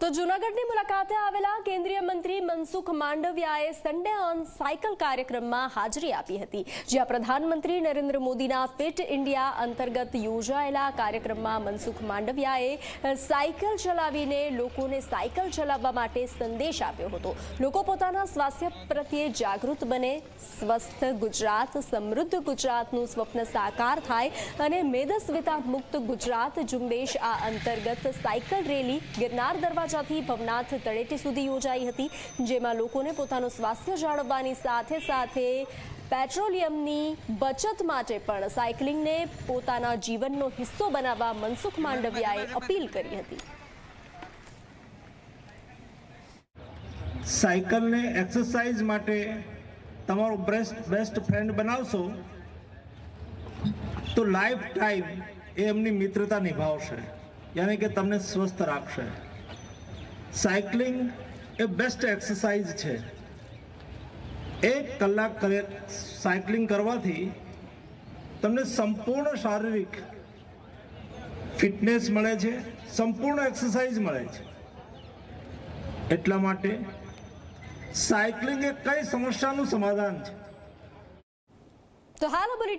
તો જૂનાગઢની મુલાકાતે આવેલા કેન્દ્રીય મંત્રી મનસુખ માંડવિયાએ સન્ડે ઓન સાયકલ કાર્યક્રમમાં હાજરી આપી હતી, જ્યાં પ્રધાનમંત્રી નરેન્દ્ર મોદીના ફિટ ઇન્ડિયા અંતર્ગત યોજાયેલા કાર્યક્રમમાં મનસુખ માંડવિયાએ સાયકલ ચલાવીને લોકોને સાયકલ ચલાવવા માટે સંદેશ આપ્યો હતો. લોકો પોતાના સ્વાસ્થ્ય પ્રત્યે જાગૃત બને, સ્વસ્થ ગુજરાત, સમૃદ્ધ ગુજરાતનું સ્વપ્ન સાકાર થાય અને મેદસ્વિતા મુક્ત ગુજરાત ઝુંબેશ આ અંતર્ગત સાયકલ રેલી ગિરનાર દરવાજાથી ભવનાથ તળેટી સુધી યોજાઈ હતી, જેમાં લોકોને પોતાનું સ્વાસ્થ્ય જાળવવાની સાથે સાથે પેટ્રોલિયમની બચત માટે પણ સાયકલિંગને પોતાના જીવનનો હિસ્સો બનાવવા મનસુખ માંડવિયાએ અપીલ કરી હતી. સાયકલને એક્સરસાઇઝ માટે તમારો બેસ્ટ બેસ્ટ ફ્રેન્ડ બનાવશો, તો લાઈફ ટાઈમ એ એમની મિત્રતા નિભાવશે. યાની કે તમને સ્વસ્થ રાખશે. સાયકલિંગ એ બેસ્ટ એક્સરસાઇઝ છે. એક કલાક કરે સાયકલિંગ કરવાથી તમને સંપૂર્ણ શારીરિક ફિટનેસ મળે છે, સંપૂર્ણ એક્સરસાઇઝ મળે છે. એટલા માટે સાયકલિંગ એ કઈ સમસ્યાનું સમાધાન છે? તો હાલ